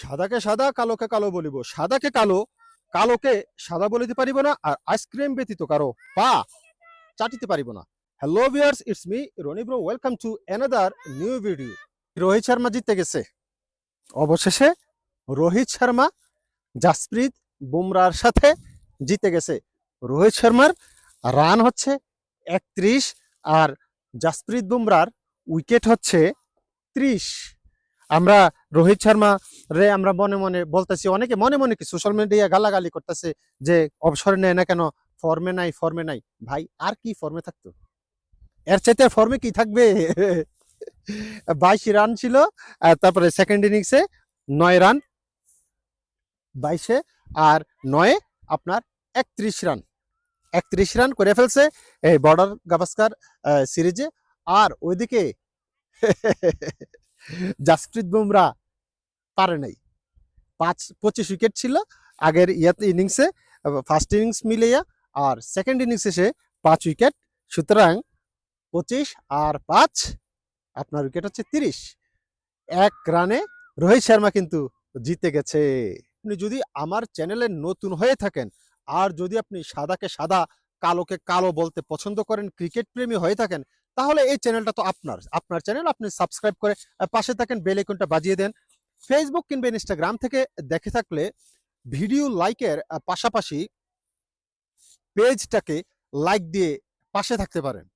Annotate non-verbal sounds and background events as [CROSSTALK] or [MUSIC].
সাদাকে সাদা, কালোকে কালো বলিব। সাদাকে কালো, কালোকে সাদা বলিতে পারিব না আর আইসক্রিম ব্যতীত কারও পা চাটিতে পারিব না। Hello viewers it's me Roni bro welcome to another new video Rohit Sharma জিতে গেছে। অবশেষে রোহিত শর্মা, জাসপ্রীত বুমরার সাথে জিতে গেছে। রোহিত শর্মার রান হচ্ছে একত্রিশ আর জাসপ্রীত বুমরার উইকেট হচ্ছে ত্রিশ। আমরা রোহিত শর্মা রে আমরা মনে মনে বলতেছি, অনেকে মনে মনে কি সোশ্যাল মিডিয়া গালাগালি করতেছে যে, অবসর নেয় না কেন? ফর্মে নাই ফর্মে নাই। ভাই, আর কি ফর্মে থাকতো? এর চাইতে ফর্মে কি থাকবে? [LAUGHS] বাইশ রান ছিল তারপরে সেকেন্ড ইনিংসে নয় রান বাইশে, আর নয়ে আপনার একত্রিশ রান একত্রিশ রান করে ফেলছে এই বর্ডার গাভাস্কার সিরিজে আর ওইদিকে [LAUGHS] জাসপ্রীত বুমরা পারে নাই। পাঁচ, পঁচিশ উইকেট ছিল আগের ইয়াতে ইনিংসে, ফার্স্ট ইনিংস মিলিয়া আর সেকেন্ড ইনিংসে সে পাঁচ উইকেট। সুতরাং পঁচিশ আর পাঁচ, আপনার উইকেট হচ্ছে তিরিশ। এক রানে রোহিত শর্মা কিন্তু জিতে গেছে। আপনি যদি আমার চ্যানেলে নতুন হয়ে থাকেন আর যদি আপনি সাদাকে সাদা, কালোকে কালো বলতে পছন্দ করেন, ক্রিকেট প্রেমী হয়ে থাকেন, তাহলে এই চ্যানেলটা তো আপনার। আপনার চ্যানেল আপনি সাবস্ক্রাইব করে পাশে থাকেন, বেল আইকনটা বাজিয়ে দেন। ফেসবুক কিংবা ইনস্টাগ্রাম থেকে দেখে থাকলে ভিডিও লাইকের পাশাপাশি পেজটাকে লাইক দিয়ে পাশে থাকতে পারেন।